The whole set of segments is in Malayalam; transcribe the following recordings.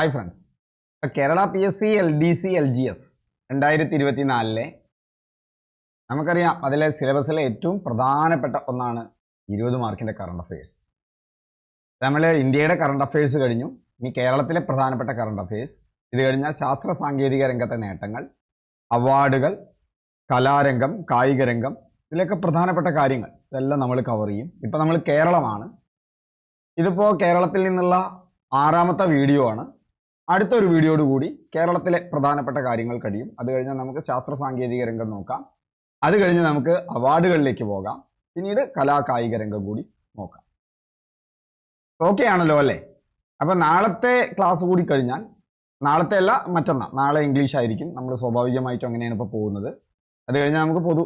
Hi friends Kerala P S C L D C L G S രണ്ടായിരത്തി ഇരുപത്തി നാലിലെ നമുക്കറിയാം അതിലെ സിലബസിലെ ഏറ്റവും പ്രധാനപ്പെട്ട ഒന്നാണ് ഇരുപത് മാർക്കിന്റെ കറണ്ട് അഫയേഴ്സ് നമ്മൾ ഇന്ത്യയുടെ കറണ്ട് അഫയേഴ്സ് കഴിഞ്ഞു. ഇനി കേരളത്തിലെ പ്രധാനപ്പെട്ട കറണ്ട് അഫയേഴ്സ് ഇത് കഴിഞ്ഞാൽ ശാസ്ത്ര സാങ്കേതിക രംഗത്തെ നേട്ടങ്ങൾ അവാർഡുകൾ കലാരംഗം കായിക രംഗം ഇതിലൊക്കെ പ്രധാനപ്പെട്ട കാര്യങ്ങൾ. ഇതെല്ലാം നമ്മൾ കവർ ചെയ്യും. ഇപ്പം നമ്മൾ കേരളമാണ്. ഇതിപ്പോൾ കേരളത്തിൽ നിന്നുള്ള ആറാമത്തെ വീഡിയോ ആണ്. അടുത്തൊരു വീഡിയോയോട് കൂടി കേരളത്തിലെ പ്രധാനപ്പെട്ട കാര്യങ്ങൾ കഴിയും. അത് കഴിഞ്ഞാൽ നമുക്ക് ശാസ്ത്ര സാങ്കേതിക രംഗം നോക്കാം. അത് കഴിഞ്ഞ് നമുക്ക് അവാർഡുകളിലേക്ക് പോകാം. പിന്നീട് കലാ കായിക രംഗം കൂടി നോക്കാം. ഓക്കെ ആണല്ലോ അല്ലേ? അപ്പം നാളത്തെ ക്ലാസ് കൂടി കഴിഞ്ഞാൽ നാളത്തെ അല്ല മറ്റന്നാൾ നാളെ ഇംഗ്ലീഷ് ആയിരിക്കും. നമ്മൾ സ്വാഭാവികമായിട്ടും അങ്ങനെയാണ് ഇപ്പോൾ പോകുന്നത്. അത് കഴിഞ്ഞാൽ നമുക്ക് പൊതു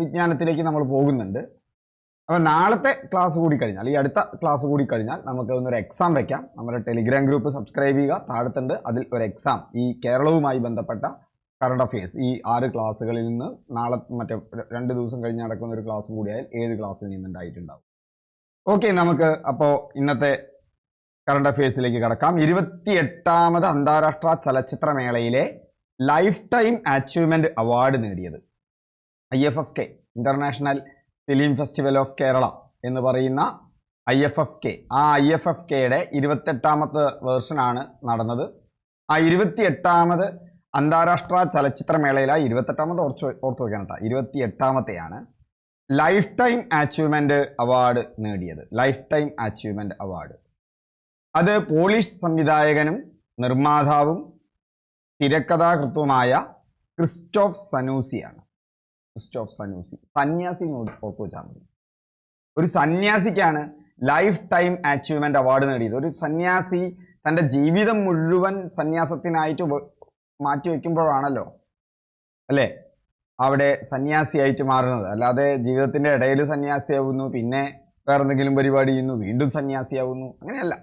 വിജ്ഞാനത്തിലേക്ക് നമ്മൾ പോകുന്നുണ്ട്. അപ്പോൾ നാളത്തെ ക്ലാസ് കൂടി കഴിഞ്ഞാൽ ഈ അടുത്ത ക്ലാസ് കൂടി കഴിഞ്ഞാൽ നമുക്ക് ഒന്നൊരു എക്സാം വെക്കാം. നമ്മുടെ ടെലിഗ്രാം ഗ്രൂപ്പ് സബ്സ്ക്രൈബ് ചെയ്യുക. താഴത്തുണ്ട് അതിൽ ഒരു എക്സാം ഈ കേരളവുമായി ബന്ധപ്പെട്ട കറണ്ട് അഫയേഴ്സ് ഈ ആറ് ക്ലാസ്സുകളിൽ നിന്ന് നാളെ മറ്റേ രണ്ട് ദിവസം കഴിഞ്ഞ് നടക്കുന്ന ഒരു ക്ലാസ് കൂടിയായാൽ ഏഴ് ക്ലാസ്സിൽ നിന്നുണ്ടായിട്ടുണ്ടാവും. ഓക്കെ നമുക്ക് അപ്പോൾ ഇന്നത്തെ കറണ്ട് അഫയേഴ്സിലേക്ക് കടക്കാം. ഇരുപത്തി എട്ടാമത് അന്താരാഷ്ട്ര ചലച്ചിത്രമേളയിലെ ലൈഫ് ടൈം അച്ചീവ്മെന്റ് അവാർഡ് നേടിയത്. I F F K international film festival of Kerala എന്ന് പറയുന്ന ഐ എഫ് എഫ് കെ. ആ ഐ എഫ് എഫ് കെയുടെ ഇരുപത്തെട്ടാമത്തെ വേർഷനാണ് നടന്നത്. ആ ഇരുപത്തി എട്ടാമത് അന്താരാഷ്ട്ര ചലച്ചിത്രമേളയിൽ ആ ഇരുപത്തെട്ടാമത് വെ- ഓർത്ത് വയ്ക്കാൻ കേട്ടോ. ഇരുപത്തി എട്ടാമത്തെയാണ് ലൈഫ് ടൈം അച്ചീവ്മെന്റ് അവാർഡ് നേടിയത്. Life time achievement award. അത് പോളിഷ് സംവിധായകനും നിർമ്മാതാവും തിരക്കഥാകൃത്തുമായ ക്രിസ്റ്റോഫ് സനൂസിയാണ്. ക്രിസ്റ്റോഫ് സന്യൂസി സന്യാസി എന്ന് ഓർത്ത് വെച്ചാൽ മതി. ഒരു സന്യാസിക്കാണ് ലൈഫ് ടൈം അച്ചീവ്മെന്റ് അവാർഡ് നേടിയത്. ഒരു സന്യാസി തന്റെ ജീവിതം മുഴുവൻ സന്യാസത്തിനായിട്ട് മാറ്റി വയ്ക്കുമ്പോഴാണല്ലോ അല്ലേ? അവിടെ സന്യാസിയായിട്ട് മാറുന്നത്. അല്ലാതെ ജീവിതത്തിന്റെ ഇടയിൽ സന്യാസിയാവുന്നു പിന്നെ വേറെ എന്തെങ്കിലും പരിപാടി ചെയ്യുന്നു വീണ്ടും സന്യാസിയാവുന്നു അങ്ങനെയല്ല.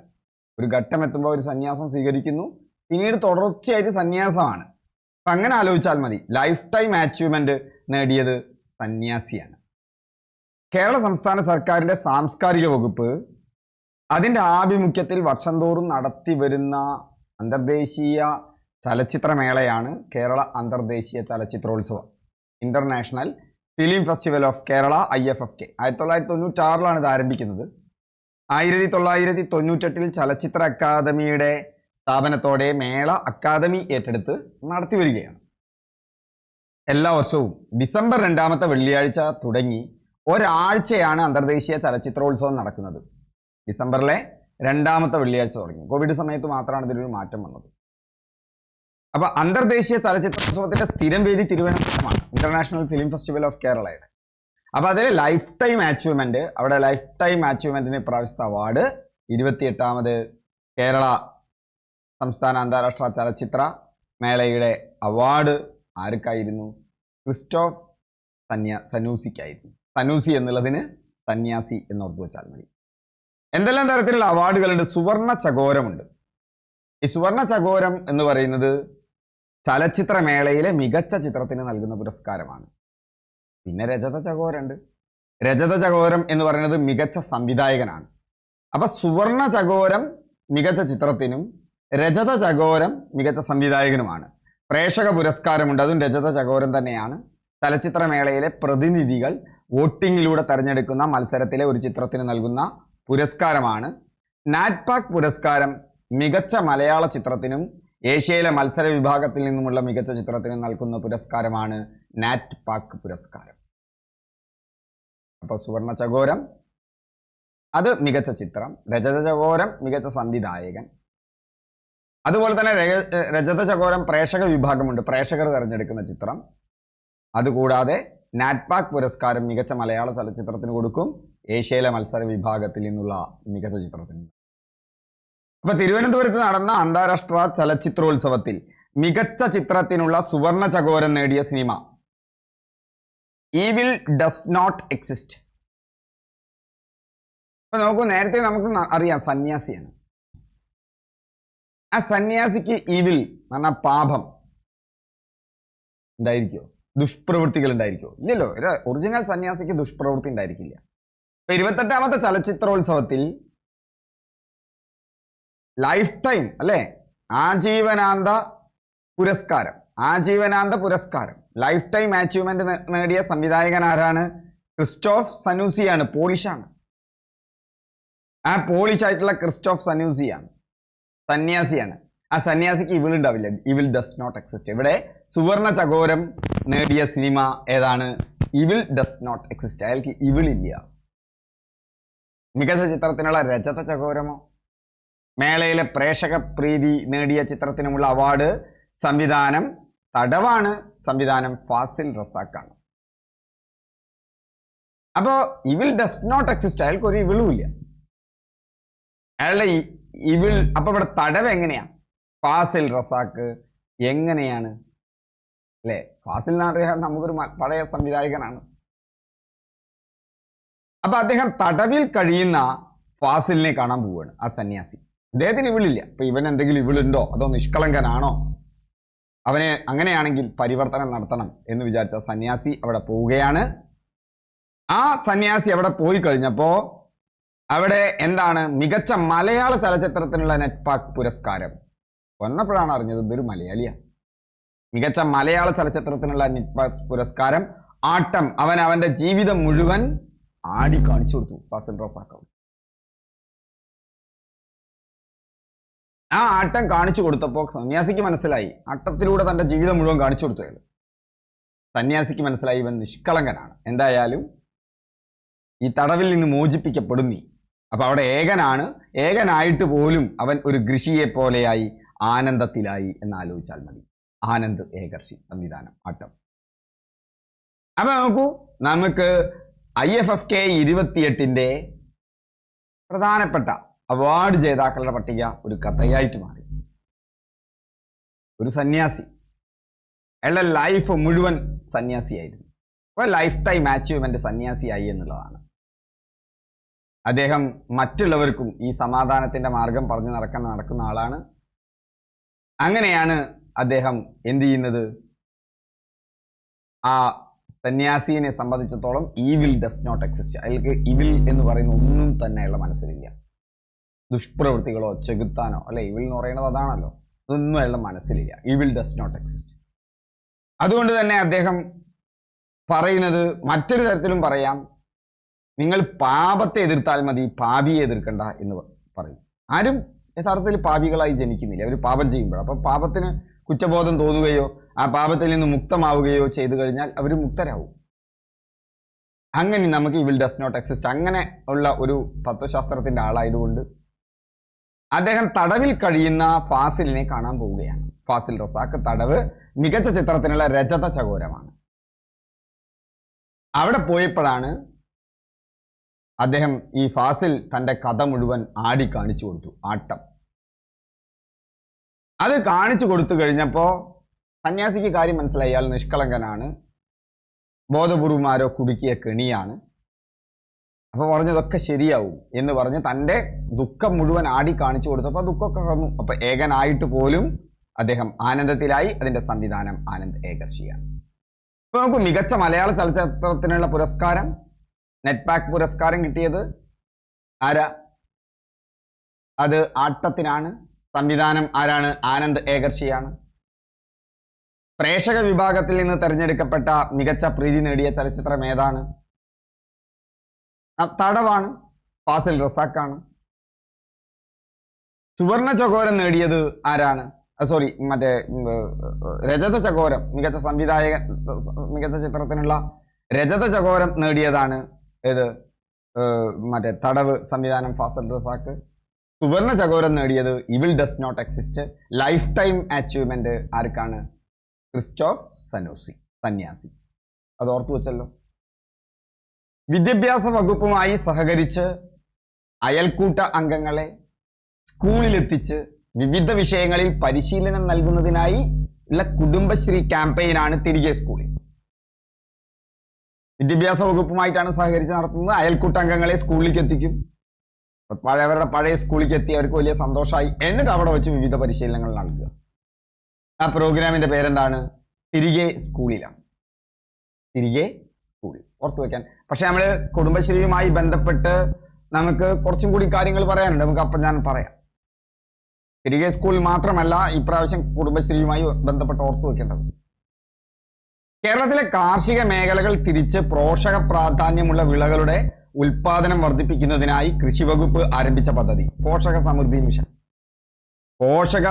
ഒരു ഘട്ടം എത്തുമ്പോൾ ഒരു സന്യാസം സ്വീകരിക്കുന്നു. പിന്നീട് തുടർച്ചയായിട്ട് സന്യാസമാണ്. അപ്പം അങ്ങനെ ആലോചിച്ചാൽ മതി. ലൈഫ് ടൈം അച്ചീവ്മെന്റ് നേടിയത് സന്യാസിയാണ്. കേരള സംസ്ഥാന സർക്കാരിന്റെ സാംസ്കാരിക വകുപ്പ് അതിന്റെ ആഭിമുഖ്യത്തിൽ വർഷം തോറും നടത്തി വരുന്ന അന്തർദേശീയ ചലച്ചിത്രമേളയാണ് കേരള അന്തർദേശീയ ചലച്ചിത്രോത്സവം. International film festival of Kerala I F F K. ആയിരത്തി തൊള്ളായിരത്തി തൊണ്ണൂറ്റാറിലാണ് ഇത് ആരംഭിക്കുന്നത്. ആയിരത്തി തൊള്ളായിരത്തി തൊണ്ണൂറ്റെട്ടിൽ ചലച്ചിത്ര അക്കാദമിയുടെ സ്ഥാപനത്തോടെ മേള അക്കാദമി ഏറ്റെടുത്ത് നടത്തി വരികയാണ്. എല്ലാ വർഷവും ഡിസംബർ രണ്ടാമത്തെ വെള്ളിയാഴ്ച തുടങ്ങി ഒരാഴ്ചയാണ് അന്തർദേശീയ ചലച്ചിത്രോത്സവം നടക്കുന്നത്. ഡിസംബറിലെ രണ്ടാമത്തെ വെള്ളിയാഴ്ച തുടങ്ങി. കോവിഡ് സമയത്ത് മാത്രമാണ് ഇതിലൊരു മാറ്റം വന്നത്. അപ്പൊ അന്തർദേശീയ ചലച്ചിത്രോത്സവത്തിന്റെ സ്ഥിരം വേദി തിരുവനന്തപുരമാണ്. ഇന്റർനാഷണൽ ഫിലിം ഫെസ്റ്റിവൽ ഓഫ് കേരളയുടെ അപ്പൊ അതിൽ ലൈഫ് ടൈം അച്ചീവ്മെന്റ് അവിടെ ലൈഫ് ടൈം അച്ചീവ്മെന്റിന് പ്രാവശ്യത്തെ അവാർഡ് ഇരുപത്തിയെട്ടാമത് കേരള സംസ്ഥാന അന്താരാഷ്ട്ര ചലച്ചിത്ര മേളയുടെ അവാർഡ് ആർക്കായിരുന്നു? ക്രിസ്റ്റോഫ് സന്യാ സനൂസിക്കായിരുന്നു. സനൂസി എന്നുള്ളതിന് സന്യാസി എന്ന് ഓർത്ത് വെച്ചാൽ മതി. എന്തെല്ലാം തരത്തിലുള്ള അവാർഡുകളുണ്ട്? സുവർണ ചകോരമുണ്ട്. ഈ സുവർണ ചകോരം എന്ന് പറയുന്നത് ചലച്ചിത്രമേളയിലെ മികച്ച ചിത്രത്തിന് നൽകുന്ന പുരസ്കാരമാണ്. പിന്നെ രജത ചകോരുണ്ട് രജത ചകോരം എന്ന് പറയുന്നത് മികച്ച സംവിധായകനാണ്. അപ്പൊ സുവർണ ചകോരം മികച്ച ചിത്രത്തിനും രജത ചകോരം മികച്ച സംവിധായകനുമാണ്. പ്രേക്ഷക പുരസ്കാരമുണ്ട്. അതും രജത ചകോരൻ തന്നെയാണ്. ചലച്ചിത്രമേളയിലെ പ്രതിനിധികൾ വോട്ടിങ്ങിലൂടെ തെരഞ്ഞെടുക്കുന്ന മത്സരത്തിലെ ഒരു ചിത്രത്തിന് നൽകുന്ന പുരസ്കാരമാണ്. നാറ്റ്പാക് പുരസ്കാരം മികച്ച മലയാള ചിത്രത്തിനും ഏഷ്യയിലെ മത്സര വിഭാഗത്തിൽ നിന്നുമുള്ള മികച്ച ചിത്രത്തിനും നൽകുന്ന പുരസ്കാരമാണ് നാറ്റ്പാക് പുരസ്കാരം. അപ്പോൾ സുവർണ ചകോരം. അത് മികച്ച ചിത്രം. രജത ചകോരം മികച്ച സംവിധായകൻ. അതുപോലെ തന്നെ രജ- രജത ചകോരം പ്രേക്ഷക വിഭാഗമുണ്ട്. പ്രേക്ഷകർ തിരഞ്ഞെടുക്കുന്ന ചിത്രം. അതുകൂടാതെ നാറ്റ്പാക് പുരസ്കാരം മികച്ച മലയാള ചലച്ചിത്രത്തിന് കൊടുക്കും. ഏഷ്യയിലെ മത്സര വിഭാഗത്തിൽ നിന്നുള്ള മികച്ച ചിത്രത്തിന്. അപ്പൊ തിരുവനന്തപുരത്ത് നടന്ന അന്താരാഷ്ട്ര ചലച്ചിത്രോത്സവത്തിൽ മികച്ച ചിത്രത്തിനുള്ള സുവർണ ചകോരം നേടിയ cinema. Evil does not exist അപ്പൊ നോക്കൂ നേരത്തെ നമുക്ക് അറിയാം സന്യാസിയാണ്. ആ സന്യാസിക്ക് ഈവിൽ എന്ന് പറഞ്ഞാൽ പാപം ഉണ്ടായിരിക്കോ ദുഷ്പ്രവൃത്തികൾ ഉണ്ടായിരിക്കോ ഇല്ലല്ലോ. ഒരു ഒറിജിനൽ സന്യാസിക്ക് ദുഷ്പ്രവൃത്തി ഉണ്ടായിരിക്കില്ല. ഇപ്പൊ ഇരുപത്തെട്ടാമത്തെ ചലച്ചിത്രോത്സവത്തിൽ ലൈഫ് ടൈം അല്ലേ? ആജീവനാന്ത പുരസ്കാരം. ആജീവനാന്ത പുരസ്കാരം. ലൈഫ് ടൈം അച്ചീവ്മെന്റ് നേടിയ സംവിധായകൻ ആരാണ്? ക്രിസ്റ്റോഫ് സനൂസിയാണ്. പോളിഷാണ്. ആ പോളിഷ് ആയിട്ടുള്ള ക്രിസ്റ്റോഫ് സനൂസിയാണ്. സന്യാസിയാണ്. ആ സന്യാസിക്ക് ഇവിൾ ഉണ്ടാവില്ല. ഇവിൽ ഡസ് നോട്ട് എക്സിസ്റ്റ് ഇവിടെ സുവർണ ചകോരം നേടിയ സിനിമ ഏതാണ്? ഇവിൾ ഡസ് നോട്ട് എക്സിസ്റ്റ് അയാൾക്ക് ഇവിൾ ഇല്ല. മികച്ച ചിത്രത്തിനുള്ള രജത ചകോരമോ? മേളയിലെ പ്രേക്ഷക പ്രീതി നേടിയ ചിത്രത്തിനുമുള്ള അവാർഡ് സംവിധാനം തടവാണ് സംവിധാനം ഫാസിൽ റസാക്കാണ്. അപ്പോ ഇവിൽ ഡസ് നോട്ട് എക്സിസ്റ്റ് അയാൾക്ക് ഒരു ഇവിളും ഇല്ല. അയാളുടെ ഇവിൾ അപ്പൊ ഇവിടെ തടവ് എങ്ങനെയാ? ഫാസിൽ റസാക്ക് എങ്ങനെയാണ്? അല്ലേ? ഫാസിൽ എന്ന് പറയാൻ നമുക്കൊരു പഴയ സംവിധായകനാണ്. അപ്പൊ അദ്ദേഹം തടവിൽ കഴിയുന്ന ഫാസിലിനെ കാണാൻ പോവുകയാണ് ആ സന്യാസി. അദ്ദേഹത്തിന് ഇവിളില്ല. അപ്പൊ ഇവൻ എന്തെങ്കിലും ഇവിളുണ്ടോ? അതോ നിഷ്കളങ്കനാണോ? അവനെ അങ്ങനെയാണെങ്കിൽ പരിവർത്തനം നടത്തണം എന്ന് വിചാരിച്ച സന്യാസി അവിടെ പോവുകയാണ്. ആ സന്യാസി അവിടെ പോയി കഴിഞ്ഞപ്പോ അവിടെ എന്താണ് മികച്ച മലയാള ചലച്ചിത്രത്തിനുള്ള നെറ്റ്പാക് പുരസ്കാരം? വന്നപ്പോഴാണ് അറിഞ്ഞത് ഇതൊരു മലയാളിയാണ്. മികച്ച മലയാള ചലച്ചിത്രത്തിനുള്ള നെറ്റ്പാക് പുരസ്കാരം ആട്ടം അവൻ അവന്റെ ജീവിതം മുഴുവൻ ആടി കാണിച്ചു കൊടുത്തു ഫാസിൽ റസാഖ് ആ ആട്ടം കാണിച്ചു കൊടുത്തപ്പോൾ സന്യാസിക്ക് മനസ്സിലായി. ആട്ടത്തിലൂടെ തന്റെ ജീവിതം മുഴുവൻ കാണിച്ചു കൊടുത്തു സന്യാസിക്ക് മനസ്സിലായി ഇവൻ നിഷ്കളങ്കനാണ്. എന്തായാലും ഈ തടവിൽ നിന്ന് മോചിപ്പിക്കപ്പെടും നീ. അപ്പൊ അവിടെ ഏകനാണ്. ഏകനായിട്ട് പോലും അവൻ ഒരു ഋഷിയെ പോലെയായി ആനന്ദത്തിലായി എന്ന് ആലോചിച്ചാൽ മതി. ആനന്ദ് ഏകർഷി സംവിധാനം ആട്ടം. അപ്പൊ നോക്കൂ നമുക്ക് ഐ എഫ് എഫ് കെ ഇരുപത്തിയെട്ടിന്റെ പ്രധാനപ്പെട്ട അവാർഡ് ജേതാക്കളുടെ പട്ടിക ഒരു കഥയായിട്ട് മാറി. ഒരു സന്യാസി. അയാളുടെ ലൈഫ് മുഴുവൻ സന്യാസിയായിരുന്നു. അപ്പൊ ലൈഫ് ടൈം അച്ചീവ്മെന്റ് സന്യാസിയായി എന്നുള്ളതാണ്. അദ്ദേഹം മറ്റുള്ളവർക്കും ഈ സമാധാനത്തിന്റെ മാർഗം പറഞ്ഞു നടക്കാൻ നടക്കുന്ന ആളാണ്. അങ്ങനെയാണ് അദ്ദേഹം എന്ത് ചെയ്യുന്നത്? ആ സന്യാസിയെ സംബന്ധിച്ചിടത്തോളം ഈവിൽ ഡസ് നോട്ട് എക്സിസ്റ്റ് അയാൾക്ക് ഇവിൽ എന്ന് പറയുന്ന ഒന്നും തന്നെ മനസ്സിലില്ല. ദുഷ്പ്രവൃത്തികളോ ചെകുത്താനോ അല്ലെ ഇവിൽ എന്ന് പറയുന്നത് അതാണല്ലോ. അതൊന്നും അയാളുടെ മനസ്സിലില്ല. ഇവിൽ ഡസ് നോട്ട് എക്സിസ്റ്റ് അതുകൊണ്ട് തന്നെ അദ്ദേഹം പറയുന്നത് മറ്റൊരു തരത്തിലും പറയാം. നിങ്ങൾ പാപത്തെ എതിർത്താൽ മതി പാപിയെ എതിർക്കണ്ട എന്ന് പറയും. ആരും യഥാർത്ഥത്തിൽ പാപികളായി ജനിക്കുന്നില്ല. അവർ പാപം ചെയ്യുമ്പോൾ അപ്പം പാപത്തിന് കുറ്റബോധം തോന്നുകയോ ആ പാപത്തിൽ നിന്ന് മുക്തമാവുകയോ ചെയ്തു കഴിഞ്ഞാൽ അവർ മുക്തരാകും അങ്ങനെ നമുക്ക് ഇവിൽ ഡസ് നോട്ട് എക്സിസ്റ്റ് അങ്ങനെ ഉള്ള ഒരു തത്വശാസ്ത്രത്തിന്റെ ആളായതുകൊണ്ട് അദ്ദേഹം തടവിൽ കഴിയുന്ന ഫാസിലിനെ കാണാൻ പോവുകയാണ്. ഫാസിൽ റസാക്ക് തടവ് മികച്ച ചിത്രത്തിനുള്ള രജത ചകോരമാണ്. അവിടെ പോയപ്പോഴാണ് അദ്ദേഹം ഈ ഫാസിൽ തന്റെ കഥ മുഴുവൻ ആടി കാണിച്ചു കൊടുത്തു ആട്ടം. അത് കാണിച്ചു കൊടുത്തു കഴിഞ്ഞപ്പോൾ സന്യാസിക്ക് കാര്യം മനസ്സിലായി. അയാൾ നിഷ്കളങ്കനാണ്. ബോധപൂർവമാരോ കുടുക്കിയ കെണിയാണ്. അപ്പൊ പറഞ്ഞതൊക്കെ ശരിയാവും എന്ന് പറഞ്ഞ് തന്റെ ദുഃഖം മുഴുവൻ ആടി കാണിച്ചു കൊടുത്തപ്പോൾ ദുഃഖമൊക്കെ കടന്നു. അപ്പൊ ഏകനായിട്ട് പോലും അദ്ദേഹം ആനന്ദത്തിലായി. അതിന്റെ സംവിധാനം ആനന്ദ് ഏകർഷിയാണ്. ഇപ്പോൾ നമുക്ക് മികച്ച മലയാള ചലച്ചിത്രത്തിനുള്ള പുരസ്കാരം നെറ്റ്പാക്ക് പുരസ്കാരം കിട്ടിയത് ആരാ? അത് ആട്ടത്തിനാണ്. സംവിധാനം ആരാണ്? ആനന്ദ് ഏകർഷിയാണ്. പ്രേക്ഷക വിഭാഗത്തിൽ നിന്ന് തെരഞ്ഞെടുക്കപ്പെട്ട മികച്ച പ്രീതി നേടിയ ചലച്ചിത്രം ഏതാണ്? തടവാണ്. ഫാസിൽ റസാക്കാണ്. സുവർണ ചകോരം നേടിയത് ആരാണ്? സോറി മറ്റേ രജത ചകോരം. മികച്ച സംവിധായകൻ മികച്ച ചിത്രത്തിനുള്ള രജത ചകോരം നേടിയതാണ് ഏത്? മറ്റേ തടവ് സംവിധാനം ഫാസൽ റസാക്ക്. സുവർണ ചകോരം നേടിയത് evil does not exist life time achievement ആർക്കാണ്? ക്രിസ്റ്റോഫ് സനോസി സന്യാസി. അത് ഓർത്തു വെച്ചല്ലോ. വിദ്യാഭ്യാസ വകുപ്പുമായി സഹകരിച്ച് അയൽക്കൂട്ട അംഗങ്ങളെ സ്കൂളിലെത്തിച്ച് വിവിധ വിഷയങ്ങളിൽ പരിശീലനം നൽകുന്നതിനായി ഉള്ള കുടുംബശ്രീ ക്യാമ്പയിനാണ് തിരികെ സ്കൂളിൽ. വിദ്യാഭ്യാസ വകുപ്പുമായിട്ടാണ് സഹകരിച്ച് നടത്തുന്നത്. അയൽക്കൂട്ട അംഗങ്ങളെ സ്കൂളിലേക്ക് എത്തിക്കും അവരുടെ പഴയ സ്കൂളിലേക്ക് എത്തി അവർക്ക് വലിയ സന്തോഷമായി. എന്നിട്ട് അവിടെ വെച്ച് വിവിധ പരിശീലനങ്ങൾ നൽകുക. ആ പ്രോഗ്രാമിന്റെ പേരെന്താണ്? തിരികെ സ്കൂളിലാണ്. തിരികെ സ്കൂളിൽ. ഓർത്തു വെക്കാൻ. പക്ഷെ നമ്മൾ കുടുംബശ്രീയുമായി ബന്ധപ്പെട്ട് നമുക്ക് കുറച്ചും കൂടി കാര്യങ്ങൾ പറയാനുണ്ട്. നമുക്ക് അപ്പം ഞാൻ പറയാം. തിരികെ സ്കൂളിൽ മാത്രമല്ല ഇപ്രാവശ്യം കുടുംബശ്രീയുമായി ബന്ധപ്പെട്ട് ഓർത്തു വെക്കേണ്ടത് കേരളത്തിലെ കാർഷിക മേഖലകൾ തിരിച്ച് പോഷക പ്രാധാന്യമുള്ള വിളകളുടെ ഉൽപാദനം വർദ്ധിപ്പിക്കുന്നതിനായി കൃഷി വകുപ്പ് ആരംഭിച്ച പദ്ധതി. പോഷക സമൃദ്ധി മിഷൻ. പോഷക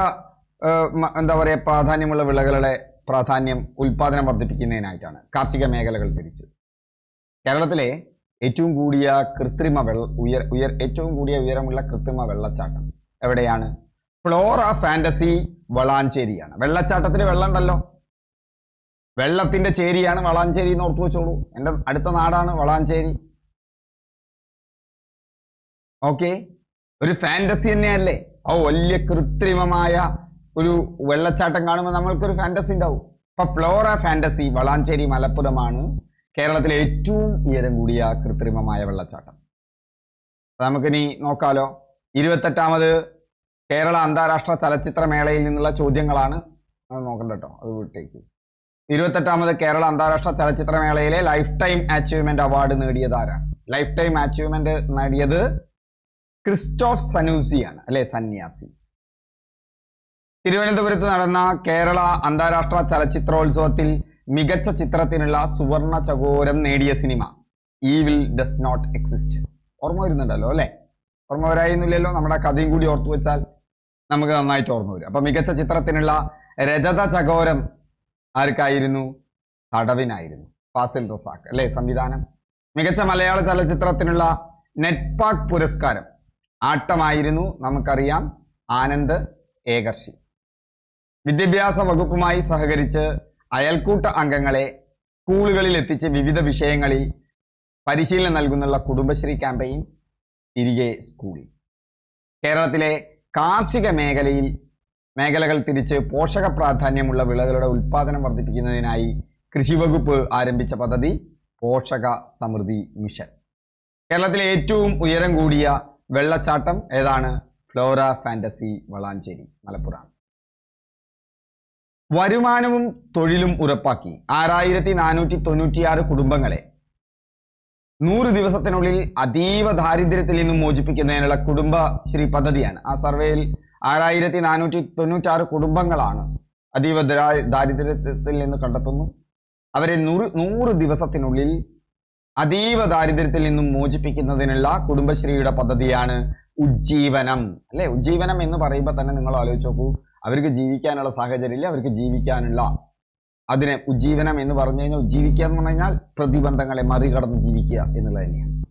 എന്താ പറയുക പ്രാധാന്യമുള്ള വിളകളുടെ പ്രാധാന്യം ഉൽപാദനം വർദ്ധിപ്പിക്കുന്നതിനായിട്ടാണ് കാർഷിക മേഖലകൾ തിരിച്ച്. കേരളത്തിലെ ഏറ്റവും കൂടിയ കൃത്രിമ വെള്ള ഉയർ ഉയർ ഏറ്റവും കൂടിയ ഉയരമുള്ള കൃത്രിമ വെള്ളച്ചാട്ടം എവിടെയാണ്? ഫ്ലോറ ഫാന്റസി വളാഞ്ചേരിയാണ്. വെള്ളച്ചാട്ടത്തിൽ വെള്ളം ഉണ്ടല്ലോ. വെള്ളത്തിന്റെ ചേരിയാണ് വളാഞ്ചേരി എന്ന് ഓർത്തു വെച്ചോളൂ. എന്റെ അടുത്ത നാടാണ് വളാഞ്ചേരി. ഓക്കെ ഒരു ഫാന്റസി തന്നെയല്ലേ? ഓ വലിയ കൃത്രിമമായ ഒരു വെള്ളച്ചാട്ടം കാണുമ്പോൾ നമ്മൾക്കൊരു ഫാന്റസി ഉണ്ടാവും. അപ്പൊ ഫ്ലോറ ഫാന്റസി വളാഞ്ചേരി മലപ്പുറമാണ് കേരളത്തിലെ ഏറ്റവും ഉയരം കൂടിയ കൃത്രിമമായ വെള്ളച്ചാട്ടം. നമുക്കിനി നോക്കാലോ. ഇരുപത്തെട്ടാമത് കേരള അന്താരാഷ്ട്ര ചലച്ചിത്രമേളയിൽ നിന്നുള്ള ചോദ്യങ്ങളാണ്. നോക്കണ്ട കേട്ടോ. അത് വിട്ടേക്ക്. ഇരുപത്തെട്ടാമത് കേരള അന്താരാഷ്ട്ര ചലച്ചിത്രമേളയിലെ ലൈഫ് ടൈം അച്ചീവ്മെന്റ് അവാർഡ് നേടിയത് ആരാണ്? ലൈഫ് ടൈം അച്ചീവ്മെന്റ് നേടിയത് ക്രിസ്റ്റോഫ് സനൂസിയാണ് അല്ലെ? സന്യാസി. തിരുവനന്തപുരത്ത് നടന്ന കേരള അന്താരാഷ്ട്ര ചലച്ചിത്രോത്സവത്തിൽ മികച്ച ചിത്രത്തിനുള്ള സുവർണ ചകോരം നേടിയ സിനിമ ഈ വിൽ ഡസ് നോട്ട് എക്സിസ്റ്റ് ഓർമ്മ വരുന്നുണ്ടല്ലോ അല്ലെ? ഓർമ്മ വരായിരുന്നില്ലല്ലോ നമ്മുടെ കഥയും കൂടി ഓർത്തു വെച്ചാൽ നമുക്ക് നന്നായിട്ട് ഓർമ്മ വരും. അപ്പൊ മികച്ച ചിത്രത്തിനുള്ള രജത ചകോരം ആർക്കായിരുന്നു? തടവിനായിരുന്നു. ഫാസിൽ റസാഖ് അല്ലെ സംവിധാനം? മികച്ച മലയാള ചലച്ചിത്രത്തിനുള്ള നെറ്റ്പാക് പുരസ്കാരം ആട്ടമായിരുന്നു നമുക്കറിയാം ആനന്ദ് ഏകർഷി. വിദ്യാഭ്യാസ വകുപ്പുമായി സഹകരിച്ച് അയൽക്കൂട്ട അംഗങ്ങളെ സ്കൂളുകളിൽ എത്തിച്ച് വിവിധ വിഷയങ്ങളിൽ പരിശീലനം നൽകുന്നുള്ള കുടുംബശ്രീ ക്യാമ്പയിൻ തിരികെ സ്കൂളിൽ. കേരളത്തിലെ കാർഷിക മേഖലയിൽ മേഖലകൾ തിരിച്ച് പോഷക പ്രാധാന്യമുള്ള വിളകളുടെ ഉൽപ്പാദനം വർദ്ധിപ്പിക്കുന്നതിനായി കൃഷി വകുപ്പ് ആരംഭിച്ച പദ്ധതി പോഷക സമൃദ്ധി മിഷൻ. കേരളത്തിലെ ഏറ്റവും ഉയരം കൂടിയ വെള്ളച്ചാട്ടം ഏതാണ്? Flora Fantasy Valanchery Malappuram. വരുമാനവും തൊഴിലും ഉറപ്പാക്കി ആറായിരത്തി നാനൂറ്റി തൊണ്ണൂറ്റിയാറ് കുടുംബങ്ങളെ നൂറ് ദിവസത്തിനുള്ളിൽ അതീവ ദാരിദ്ര്യത്തിൽ നിന്നും മോചിപ്പിക്കുന്നതിനുള്ള കുടുംബശ്രീ പദ്ധതിയാണ്. ആ സർവേയിൽ ആറായിരത്തി നാനൂറ്റി തൊണ്ണൂറ്റാറ് കുടുംബങ്ങളാണ് അതീവ ദാരിദ്ര്യത്തിൽ നിന്ന് കണ്ടെത്തുന്നു. അവരെ നൂറ് നൂറ് ദിവസത്തിനുള്ളിൽ അതീവ ദാരിദ്ര്യത്തിൽ നിന്നും മോചിപ്പിക്കുന്നതിനുള്ള കുടുംബശ്രീയുടെ പദ്ധതിയാണ് ഉജ്ജീവനം. അല്ലെ? ഉജ്ജീവനം എന്ന് പറയുമ്പോൾ തന്നെ നിങ്ങൾ ആലോചിച്ച് നോക്കൂ. അവർക്ക് ജീവിക്കാനുള്ള സാഹചര്യം ഇല്ല അവർക്ക് ജീവിക്കാനുള്ള. അതിനെ ഉജ്ജീവനം എന്ന് പറഞ്ഞു കഴിഞ്ഞാൽ ഉജ്ജീവിക്കുക എന്ന് പറഞ്ഞു കഴിഞ്ഞാൽ പ്രതിബന്ധങ്ങളെ മറികടന്ന് ജീവിക്കുക എന്നുള്ളത് തന്നെയാണ്.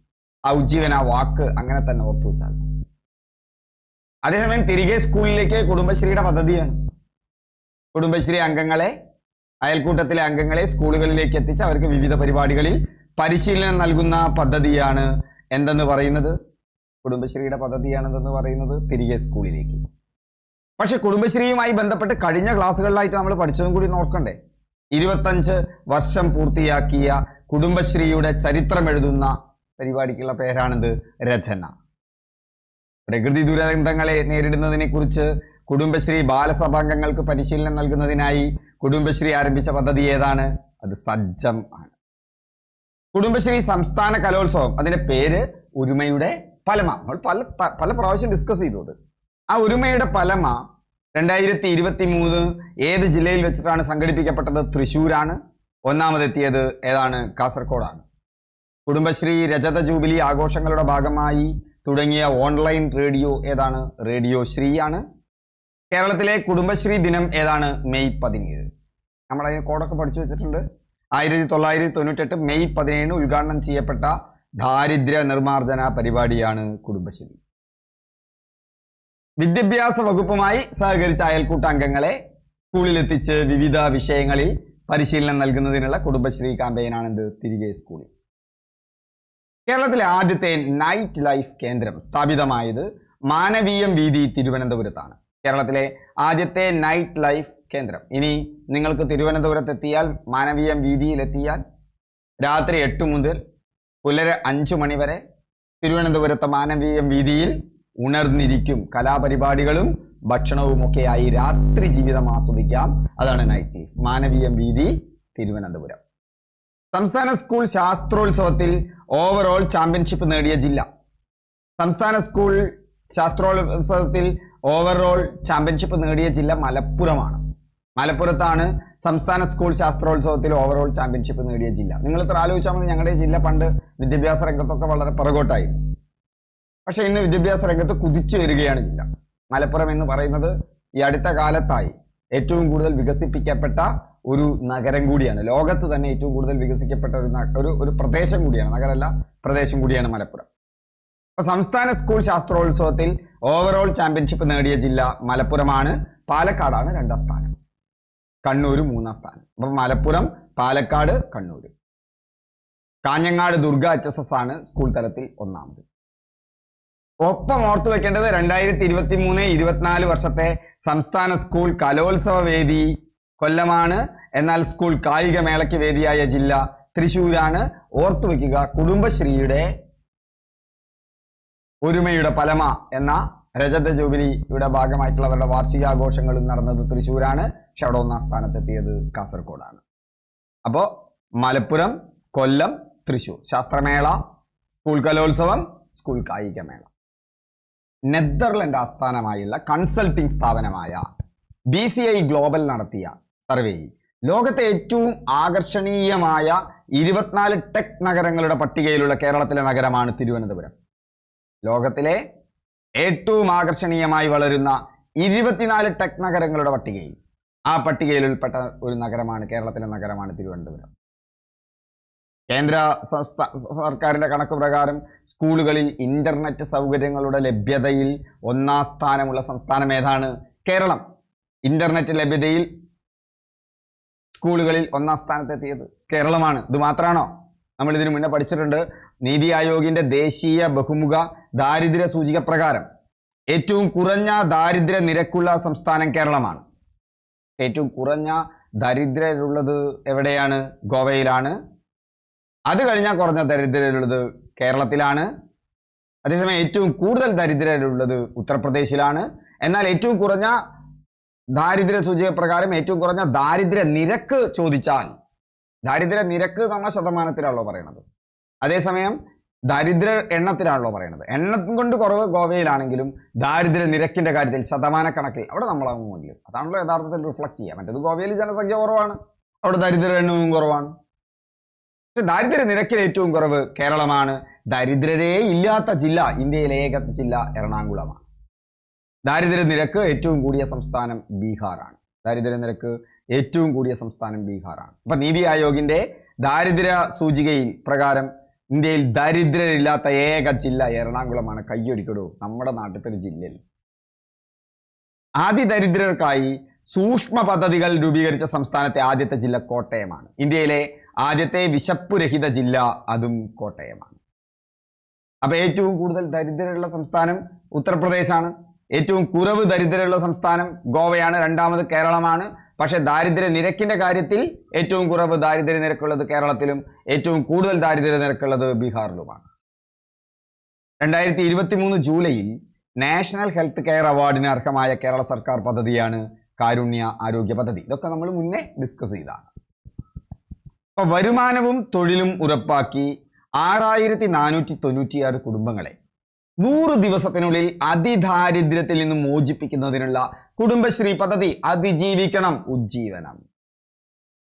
ആ ഉജ്ജീവന വാക്ക് അങ്ങനെ തന്നെ ഓർത്തു വെച്ചാൽ അതേസമയം തിരികെ സ്കൂളിലേക്ക് കുടുംബശ്രീയുടെ പദ്ധതിയാണ്. കുടുംബശ്രീ അംഗങ്ങളെ അയൽക്കൂട്ടത്തിലെ അംഗങ്ങളെ സ്കൂളുകളിലേക്ക് എത്തിച്ച് അവർക്ക് വിവിധ പരിപാടികളിൽ പരിശീലനം നൽകുന്ന പദ്ധതിയാണ് എന്തെന്ന് പറയുന്നത്? കുടുംബശ്രീയുടെ പദ്ധതിയാണെന്തെന്ന് പറയുന്നത്? തിരികെ സ്കൂളിലേക്ക്. പക്ഷെ കുടുംബശ്രീയുമായി ബന്ധപ്പെട്ട് കഴിഞ്ഞ ക്ലാസ്സുകളിലായിട്ട് നമ്മൾ പഠിച്ചതും കൂടി നോക്കണ്ടേ ഇരുപത്തഞ്ച് വർഷം പൂർത്തിയാക്കിയ കുടുംബശ്രീയുടെ ചരിത്രം എഴുതുന്ന പരിപാടിക്കുള്ള പേരാണിത് രചന. പ്രകൃതി ദുരന്തങ്ങളെ നേരിടുന്നതിനെ കുറിച്ച് കുടുംബശ്രീ ബാലസഭാംഗങ്ങൾക്ക് പരിശീലനം നൽകുന്നതിനായി കുടുംബശ്രീ ആരംഭിച്ച പദ്ധതി ഏതാണ്? അത് സജ്ജം ആണ്. കുടുംബശ്രീ സംസ്ഥാന കലോത്സവം അതിന്റെ പേര് ഒരുമയുടെ പലമ. നമ്മൾ പല പല പ്രാവശ്യം ഡിസ്കസ് ചെയ്തു അത്. ആ ഒരുമയുടെ പലമ രണ്ടായിരത്തി ഇരുപത്തി മൂന്ന് ഏത് ജില്ലയിൽ വെച്ചിട്ടാണ് സംഘടിപ്പിക്കപ്പെട്ടത്? തൃശ്ശൂരാണ് ഒന്നാമതെത്തിയത് ഏതാണ്? കാസർഗോഡാണ് കുടുംബശ്രീ രജത ജൂബിലി ആഘോഷങ്ങളുടെ ഭാഗമായി തുടങ്ങിയ ഓൺലൈൻ റേഡിയോ ഏതാണ്? റേഡിയോ ശ്രീയാണ് കേരളത്തിലെ കുടുംബശ്രീ ദിനം ഏതാണ്? മെയ് പതിനേഴ്. നമ്മൾ അതിന് കോഡൊക്കെ പഠിച്ചു വെച്ചിട്ടുണ്ട്. ആയിരത്തി തൊള്ളായിരത്തി തൊണ്ണൂറ്റെട്ട് മെയ് പതിനേഴിന് ഉദ്ഘാടനം ചെയ്യപ്പെട്ട ദാരിദ്ര്യ നിർമ്മാർജന പരിപാടിയാണ് കുടുംബശ്രീ. വിദ്യാഭ്യാസ വകുപ്പുമായി സഹകരിച്ച അയൽക്കൂട്ട അംഗങ്ങളെ സ്കൂളിലെത്തിച്ച് വിവിധ വിഷയങ്ങളിൽ പരിശീലനം നൽകുന്നതിനുള്ള കുടുംബശ്രീ ക്യാമ്പയിനാണ് ഇത് തിരികെ സ്കൂളിൽ. കേരളത്തിലെ ആദ്യത്തെ നൈറ്റ് ലൈഫ് കേന്ദ്രം സ്ഥാപിതമായത് മാനവീയം വീതി തിരുവനന്തപുരത്താണ്. കേരളത്തിലെ ആദ്യത്തെ നൈറ്റ് ലൈഫ് കേന്ദ്രം. ഇനി നിങ്ങൾക്ക് തിരുവനന്തപുരത്തെത്തിയാൽ മാനവീയം വീതിയിലെത്തിയാൽ രാത്രി എട്ട് മുതൽ പുലരെ അഞ്ചു മണി വരെ തിരുവനന്തപുരത്തെ മാനവീയം വീതിയിൽ ഉണർന്നിരിക്കും. കലാപരിപാടികളും ഭക്ഷണവും ഭക്ഷണവുമൊക്കെയായി രാത്രി ജീവിതം ആസ്വദിക്കാം. അതാണ് നൈറ്റ് ലൈഫ് മാനവീയം വീതി തിരുവനന്തപുരം. സംസ്ഥാന സ്കൂൾ ശാസ്ത്രോത്സവത്തിൽ ഓവറോൾ ചാമ്പ്യൻഷിപ്പ് നേടിയ ജില്ല. സംസ്ഥാന സ്കൂൾ ശാസ്ത്രോത്സവത്തിൽ ഓവറോൾ ചാമ്പ്യൻഷിപ്പ് നേടിയ ജില്ല മലപ്പുറമാണ്. മലപ്പുറത്താണ് സംസ്ഥാന സ്കൂൾ ശാസ്ത്രോത്സവത്തിൽ ഓവറോൾ ചാമ്പ്യൻഷിപ്പ് നേടിയ ജില്ല. നിങ്ങൾ ഇത്ര ആലോചിച്ചാൽ മതി ഞങ്ങളുടെ ജില്ല പണ്ട് വിദ്യാഭ്യാസ രംഗത്തൊക്കെ വളരെ പുറകോട്ടായിരുന്നു പക്ഷെ ഇന്ന് വിദ്യാഭ്യാസ രംഗത്ത് കുതിച്ചു വരികയാണ് ജില്ല. മലപ്പുറം എന്ന് പറയുന്നത് ഈ അടുത്ത കാലത്തായി ഏറ്റവും കൂടുതൽ വികസിപ്പിക്കപ്പെട്ട ഒരു നഗരം കൂടിയാണ്. ലോകത്ത് തന്നെ ഏറ്റവും കൂടുതൽ വികസിക്കപ്പെട്ട ഒരു ഒരു ഒരു പ്രദേശം കൂടിയാണ്. നഗരമല്ല പ്രദേശം കൂടിയാണ് മലപ്പുറം. അപ്പൊ സംസ്ഥാന സ്കൂൾ ശാസ്ത്രോത്സവത്തിൽ ഓവറോൾ ചാമ്പ്യൻഷിപ്പ് നേടിയ ജില്ല മലപ്പുറമാണ്. പാലക്കാടാണ് രണ്ടാം സ്ഥാനം. കണ്ണൂർ മൂന്നാം സ്ഥാനം. അപ്പൊ Malappuram Palakkad Kannur Kanhangad Durga H S S ആണ് സ്കൂൾ തലത്തിൽ ഒന്നാമത്. ഒപ്പം ഓർത്തു വെക്കേണ്ടത് രണ്ടായിരത്തി ഇരുപത്തി മൂന്ന് ഇരുപത്തിനാല് വർഷത്തെ സംസ്ഥാന സ്കൂൾ കലോത്സവ വേദി കൊല്ലമാണ്. എന്നാൽ സ്കൂൾ കായിക മേളയ്ക്ക് വേദിയായ ജില്ല തൃശൂരാണ്. ഓർത്തു വെക്കുക കുടുംബശ്രീയുടെ ഒരുമയുടെ പലമ എന്ന രജത ജൂബിലിയുടെ ഭാഗമായിട്ടുള്ള അവരുടെ വാർഷികാഘോഷങ്ങളും നടന്നത് തൃശ്ശൂരാണ് പക്ഷെ അവിടെ ഒന്നാം സ്ഥാനത്തെത്തിയത് കാസർഗോഡാണ്. അപ്പോൾ മലപ്പുറം കൊല്ലം തൃശ്ശൂർ ശാസ്ത്രമേള സ്കൂൾ കലോത്സവം സ്കൂൾ കായികമേള. നെതർലൻഡ് ആസ്ഥാനമായുള്ള കൺസൾട്ടിംഗ് സ്ഥാപനമായ ബി ഗ്ലോബൽ നടത്തിയ സർവേയിൽ ലോകത്തെ ഏറ്റവും ആകർഷണീയമായ ഇരുപത്തിനാല് ടെക് നഗരങ്ങളുടെ പട്ടികയിലുള്ള കേരളത്തിലെ നഗരമാണ് തിരുവനന്തപുരം. ലോകത്തിലെ ഏറ്റവും ആകർഷണീയമായി വളരുന്ന ഇരുപത്തിനാല് ടെക് നഗരങ്ങളുടെ പട്ടികയിൽ ആ പട്ടികയിൽ ഉൾപ്പെട്ട ഒരു നഗരമാണ് കേരളത്തിലെ നഗരമാണ് തിരുവനന്തപുരം. കേന്ദ്ര സർക്കാരിന്റെ കണക്ക് പ്രകാരം സ്കൂളുകളിൽ ഇന്റർനെറ്റ് സൗകര്യങ്ങളുടെ ലഭ്യതയിൽ ഒന്നാം സ്ഥാനമുള്ള സംസ്ഥാനം ഏതാണ്? കേരളം. ഇന്റർനെറ്റ് ലഭ്യതയിൽ സ്കൂളുകളിൽ ഒന്നാം സ്ഥാനത്തെത്തിയത് കേരളമാണ്. ഇത് മാത്രമാണോ നമ്മൾ ഇതിനു മുന്നേ പഠിച്ചിട്ടുണ്ട് നീതി ആയോഗിന്റെ ദേശീയ ബഹുമുഖ ദാരിദ്ര്യ സൂചിക പ്രകാരം ഏറ്റവും കുറഞ്ഞ ദാരിദ്ര്യ നിരക്കുള്ള സംസ്ഥാനം കേരളമാണ്. ഏറ്റവും കുറഞ്ഞ ദരിദ്രരുള്ളത് എവിടെയാണ്? ഗോവയിലാണ്. അത് കഴിഞ്ഞാൽ കുറഞ്ഞ ദരിദ്രരുള്ളത് കേരളത്തിലാണ്. അതേസമയം ഏറ്റവും കൂടുതൽ ദരിദ്രരുള്ളത് ഉത്തർപ്രദേശിലാണ്. എന്നാൽ ഏറ്റവും കുറഞ്ഞ ദാരിദ്ര്യ സൂചിക പ്രകാരം ഏറ്റവും കുറഞ്ഞ ദാരിദ്ര്യ നിരക്ക് ചോദിച്ചാൽ ദാരിദ്ര്യ നിരക്ക് നമ്മൾ ശതമാനത്തിലാണല്ലോ പറയണത്. അതേസമയം ദാരിദ്ര്യ എണ്ണത്തിലാണല്ലോ പറയണത്. എണ്ണം കൊണ്ട് കുറവ് ഗോവയിലാണെങ്കിലും ദാരിദ്ര്യ നിരക്കിന്റെ കാര്യത്തിൽ ശതമാന കണക്കിൽ അവിടെ നമ്മളാണ് മുന്നിൽ അതാണല്ലോ യഥാർത്ഥത്തിൽ റിഫ്ലക്ട് ചെയ്യുക. മറ്റേത് ഗോവയിൽ ജനസംഖ്യ കുറവാണ്. അവിടെ ദാരിദ്ര്യ എണ്ണവും കുറവാണ്. പക്ഷെ ദാരിദ്ര്യ നിരക്കിൽ ഏറ്റവും കുറവ് കേരളമാണ്. ദരിദ്രരേ ഇല്ലാത്ത ജില്ല ഇന്ത്യയിലെ ഏക ജില്ല എറണാകുളമാണ്. ദാരിദ്ര്യ നിരക്ക് ഏറ്റവും കൂടിയ സംസ്ഥാനം ബീഹാറാണ്. ദാരിദ്ര്യ നിരക്ക് ഏറ്റവും കൂടിയ സംസ്ഥാനം ബീഹാറാണ്. അപ്പൊ നീതി ആയോഗിന്റെ ദാരിദ്ര്യ സൂചികയിൽ പ്രകാരം ഇന്ത്യയിൽ ദരിദ്രരില്ലാത്ത ഏക ജില്ല എറണാകുളമാണ്. കയ്യൊടിക്കടൂ നമ്മുടെ നാട്ടിലത്തെ ഒരു ജില്ലയിൽ അതിദരിദ്രർക്കായി സൂക്ഷ്മ പദ്ധതികൾ രൂപീകരിച്ച സംസ്ഥാനത്തെ ആദ്യത്തെ ജില്ല കോട്ടയമാണ്. ഇന്ത്യയിലെ ആദ്യത്തെ വിശപ്പുരഹിത ജില്ല അതും കോട്ടയമാണ്. അപ്പൊ ഏറ്റവും കൂടുതൽ ദരിദ്രരുള്ള സംസ്ഥാനം ഉത്തർപ്രദേശാണ്. ഏറ്റവും കുറവ് ദരിദ്രരുള്ള സംസ്ഥാനം ഗോവയാണ് രണ്ടാമത് കേരളമാണ്. പക്ഷേ ദാരിദ്ര്യ നിരക്കിന്റെ കാര്യത്തിൽ ഏറ്റവും കുറവ് ദാരിദ്ര്യ നിരക്കുള്ളത് കേരളത്തിലും ഏറ്റവും കൂടുതൽ ദാരിദ്ര്യ നിരക്കുള്ളത് ബീഹാറിലുമാണ്. രണ്ടായിരത്തി ഇരുപത്തി മൂന്ന് ജൂലൈയിൽ നാഷണൽ ഹെൽത്ത് കെയർ അവാർഡിന് അർഹമായ കേരള സർക്കാർ പദ്ധതിയാണ് കാരുണ്യ ആരോഗ്യ പദ്ധതി. ഇതൊക്കെ നമ്മൾ മുന്നേ ഡിസ്കസ് ചെയ്താണ് അപ്പൊ വരുമാനവും തൊഴിലും ഉറപ്പാക്കി ആറായിരത്തി നാനൂറ്റി തൊണ്ണൂറ്റിയാറ് കുടുംബങ്ങളെ നൂറ് ദിവസത്തിനുള്ളിൽ അതിദാരിദ്ര്യത്തിൽ നിന്ന് മോചിപ്പിക്കുന്നതിനുള്ള കുടുംബശ്രീ പദ്ധതി അതിജീവിക്കണം. ഉജ്ജീവനം.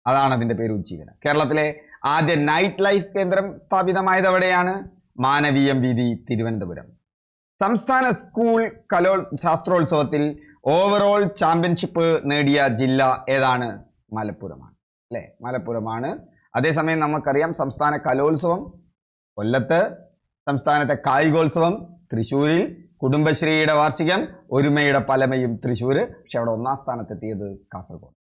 അതാണ് അതിന്റെ പേര് ഉജ്ജീവനം. കേരളത്തിലെ ആദ്യ നൈറ്റ് ലൈഫ് കേന്ദ്രം സ്ഥാപിതമായത് എവിടെയാണ് മാനവീയം വീതി തിരുവനന്തപുരം. സംസ്ഥാന സ്കൂൾ കലോ ശാസ്ത്രോത്സവത്തിൽ ഓവറോൾ ചാമ്പ്യൻഷിപ്പ് നേടിയ ജില്ല ഏതാണ്? മലപ്പുറമാണ്. അല്ലേ? മലപ്പുറമാണ്. അതേസമയം നമുക്കറിയാം സംസ്ഥാന കലോത്സവം കൊല്ലത്ത് സംസ്ഥാനത്തെ കായികോത്സവം തൃശ്ശൂരിൽ കുടുംബശ്രീയുടെ വാർഷികം ഒരുമയുടെ പലമയും തൃശ്ശൂർ പക്ഷെ അവിടെ ഒന്നാം സ്ഥാനത്തെത്തിയത് കാസർഗോഡ്.